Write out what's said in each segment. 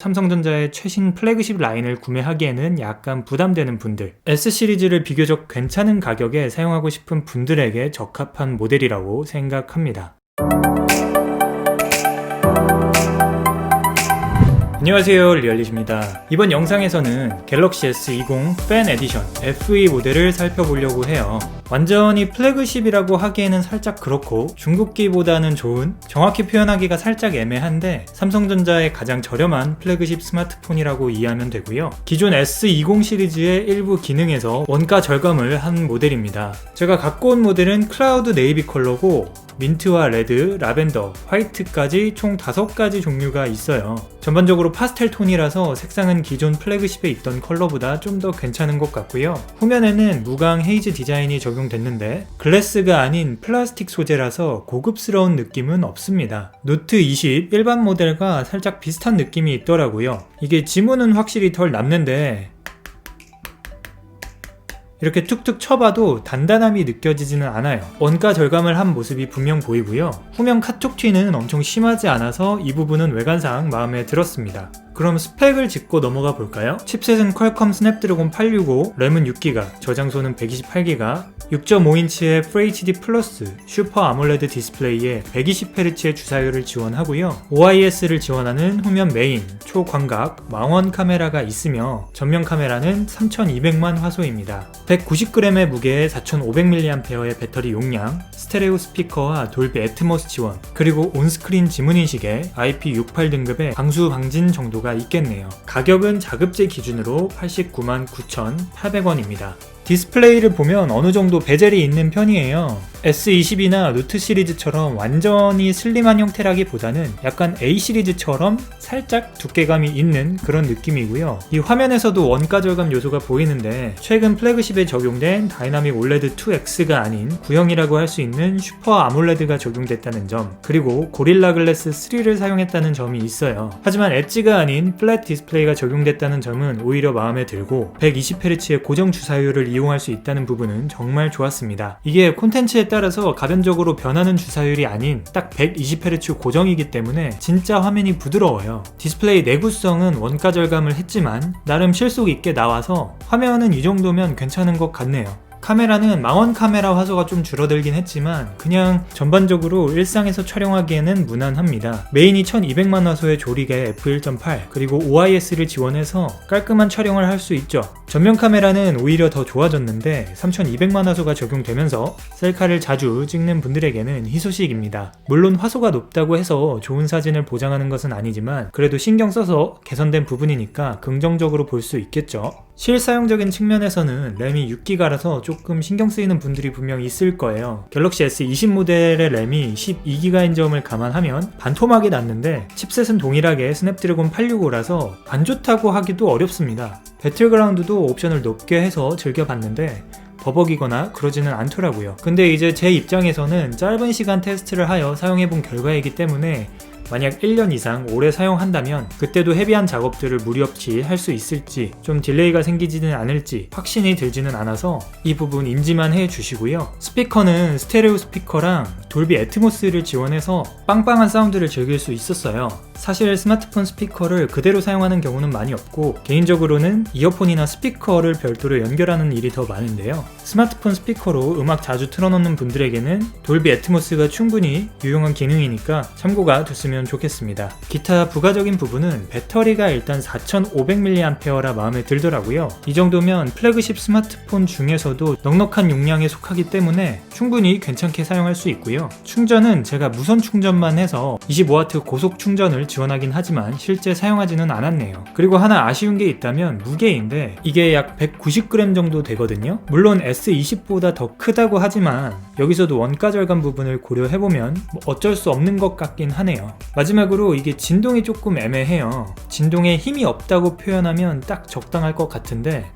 삼성전자의 최신 플래그십 라인을 구매하기에는 약간 부담되는 분들, S 시리즈를 비교적 괜찮은 가격에 사용하고 싶은 분들에게 적합한 모델이라고 생각합니다. 안녕하세요 리얼리십니다. 이번 영상에서는 갤럭시 S20 팬 에디션 FE 모델을 살펴보려고 해요. 완전히 플래그십이라고 하기에는 살짝 그렇고 중국기보다는 좋은 정확히 표현하기가 살짝 애매한데 삼성전자의 가장 저렴한 플래그십 스마트폰이라고 이해하면 되고요. 기존 S20 시리즈의 일부 기능에서 원가 절감을 한 모델입니다. 제가 갖고 온 모델은 클라우드 네이비 컬러고 민트와 레드, 라벤더, 화이트까지 총 5가지 종류가 있어요. 전반적으로 파스텔 톤이라서 색상은 기존 플래그십에 있던 컬러보다 좀 더 괜찮은 것 같고요. 후면에는 무광 헤이즈 디자인이 적용됐는데 글래스가 아닌 플라스틱 소재라서 고급스러운 느낌은 없습니다. 노트 20 일반 모델과 살짝 비슷한 느낌이 있더라고요. 이게 지문은 확실히 덜 남는데 이렇게 툭툭 쳐봐도 단단함이 느껴지지는 않아요. 원가 절감을 한 모습이 분명 보이고요. 후면 카톡 튀는 엄청 심하지 않아서 이 부분은 외관상 마음에 들었습니다. 그럼 스펙을 짚고 넘어가 볼까요? 칩셋은 퀄컴 스냅드래곤 865, 램은 6기가, 저장소는 128기가, 6.5인치의 FHD 플러스 슈퍼 아몰레드 디스플레이에 120Hz의 주사율을 지원하고요. OIS를 지원하는 후면 메인, 초광각, 망원 카메라가 있으며 전면 카메라는 3200만 화소입니다. 190g의 무게에 4500mAh의 배터리 용량, 스테레오 스피커와 돌비 애트모스 지원, 그리고 온스크린 지문인식에 IP68 등급의 방수 방진 정도가 있겠네요. 가격은 자급제 기준으로 89만 9,800원입니다. 디스플레이를 보면 어느 정도 베젤이 있는 편이에요. S20이나 노트 시리즈처럼 완전히 슬림한 형태라기보다는 약간 A 시리즈처럼 살짝 두께감이 있는 그런 느낌이고요. 이 화면에서도 원가 절감 요소가 보이는데 최근 플래그십에 적용된 다이나믹 올레드 2X가 아닌 구형이라고 할 수 있는 슈퍼 아몰레드가 적용됐다는 점 그리고 고릴라 글래스 3를 사용했다는 점이 있어요. 하지만 엣지가 아닌 플랫 디스플레이가 적용됐다는 점은 오히려 마음에 들고 120Hz의 고정 주사율을 이용 할 수 있다는 부분은 정말 좋았습니다. 이게 콘텐츠에 따라서 가변적으로 변하는 주사율이 아닌 딱 120Hz 고정이기 때문에 진짜 화면이 부드러워요. 디스플레이 내구성은 원가 절감을 했지만 나름 실속 있게 나와서 화면은 이 정도면 괜찮은 것 같네요. 카메라는 망원 카메라 화소가 좀 줄어들긴 했지만 그냥 전반적으로 일상에서 촬영하기에는 무난합니다. 메인이 1200만 화소의 조리개 f1.8 그리고 OIS를 지원해서 깔끔한 촬영을 할 수 있죠. 전면 카메라는 오히려 더 좋아졌는데 3200만 화소가 적용되면서 셀카를 자주 찍는 분들에게는 희소식입니다. 물론 화소가 높다고 해서 좋은 사진을 보장하는 것은 아니지만 그래도 신경 써서 개선된 부분이니까 긍정적으로 볼 수 있겠죠. 실사용적인 측면에서는 램이 6기가라서 조금 신경 쓰이는 분들이 분명 있을 거예요. 갤럭시 S20 모델의 램이 12기가인 점을 감안하면 반토막이 났는데 칩셋은 동일하게 스냅드래곤 865라서 안 좋다고 하기도 어렵습니다. 배틀그라운드도 옵션을 높게 해서 즐겨봤는데 버벅이거나 그러지는 않더라고요. 근데 이제 제 입장에서는 짧은 시간 테스트를 하여 사용해본 결과이기 때문에 만약 1년 이상 오래 사용한다면 그때도 헤비한 작업들을 무리 없이 할 수 있을지 좀 딜레이가 생기지는 않을지 확신이 들지는 않아서 이 부분 인지만 해 주시고요. 스피커는 스테레오 스피커랑 돌비 애트모스를 지원해서 빵빵한 사운드를 즐길 수 있었어요. 사실 스마트폰 스피커를 그대로 사용하는 경우는 많이 없고 개인적으로는 이어폰이나 스피커를 별도로 연결하는 일이 더 많은데요. 스마트폰 스피커로 음악 자주 틀어놓는 분들에게는 돌비 애트모스가 충분히 유용한 기능이니까 참고가 됐 으면 좋겠습니다. 기타 부가적인 부분은 배터리가 일단 4500mAh라 마음에 들더라고요. 이 정도면 플래그십 스마트폰 중에서도 넉넉한 용량에 속하기 때문에 충분히 괜찮게 사용할 수 있고요. 충전은 제가 무선 충전만 해서 25W 고속 충전을 지원하긴 하지만 실제 사용하지는 않았네요. 그리고 하나 아쉬운 게 있다면 무게인데 이게 약 190g 정도 되거든요. 물론 S20보다 더 크다고 하지만 여기서도 원가 절감 부분을 고려해보면 뭐 어쩔 수 없는 것 같긴 하네요. 마지막으로 이게 진동이 조금 애매해요. 진동에 힘이 없다고 표현하면 딱 적당할 것 같은데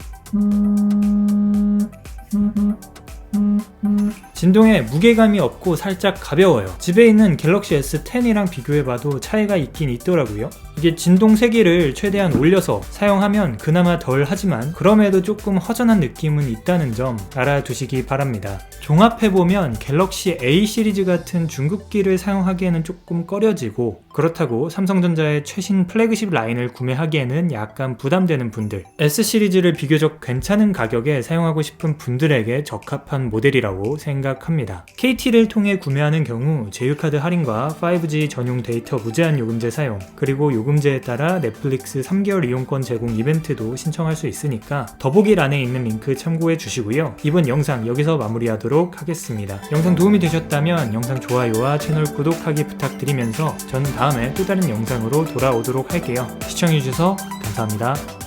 진동에 무게감이 없고 살짝 가벼워요. 집에 있는 갤럭시 S10이랑 비교해봐도 차이가 있긴 있더라고요. 이게 진동 세기를 최대한 올려서 사용하면 그나마 덜 하지만 그럼에도 조금 허전한 느낌은 있다는 점 알아두시기 바랍니다. 종합해보면 갤럭시 A 시리즈 같은 중급기를 사용하기에는 조금 꺼려지고 그렇다고 삼성전자의 최신 플래그십 라인을 구매하기에는 약간 부담되는 분들 S 시리즈를 비교적 괜찮은 가격에 사용하고 싶은 분들에게 적합한 모델이라고 생각합니다. KT를 통해 구매하는 경우 제휴카드 할인과 5G 전용 데이터 무제한 요금제 사용 그리고 요금제에 따라 넷플릭스 3개월 이용권 제공 이벤트도 신청할 수 있으니까 더보기란에 있는 링크 참고해 주시고요. 이번 영상 여기서 마무리하도록 하겠습니다. 영상 도움이 되셨다면 영상 좋아요와 채널 구독하기 부탁드리면서 저는 다음에 또 다른 영상으로 돌아오도록 할게요. 시청해주셔서 감사합니다.